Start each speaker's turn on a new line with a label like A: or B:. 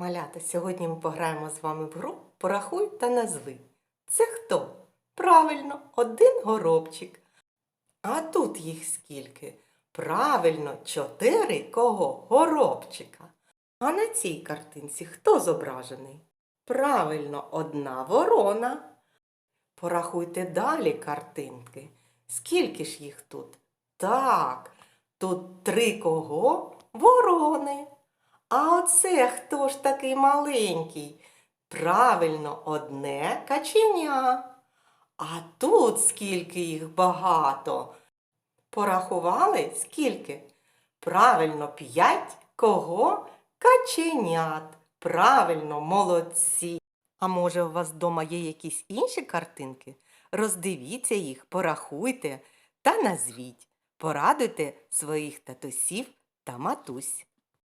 A: Малята, сьогодні ми пограємо з вами в гру Порахуй та назви. Це хто? Правильно, один горобчик. А тут їх скільки? Правильно, чотири кого? Горобчика. А на цій картинці хто зображений? Правильно, одна ворона. Порахуйте далі картинки. Скільки ж їх тут? Так, тут три кого? Ворони. А оце хто ж такий маленький? Правильно, одне каченя. А тут скільки їх багато. Порахували скільки? Правильно, п'ять кого? Каченят. Правильно, молодці. А може, у вас вдома є якісь інші картинки? Роздивіться їх, порахуйте та назвіть. Порадуйте своїх татусів та матусь.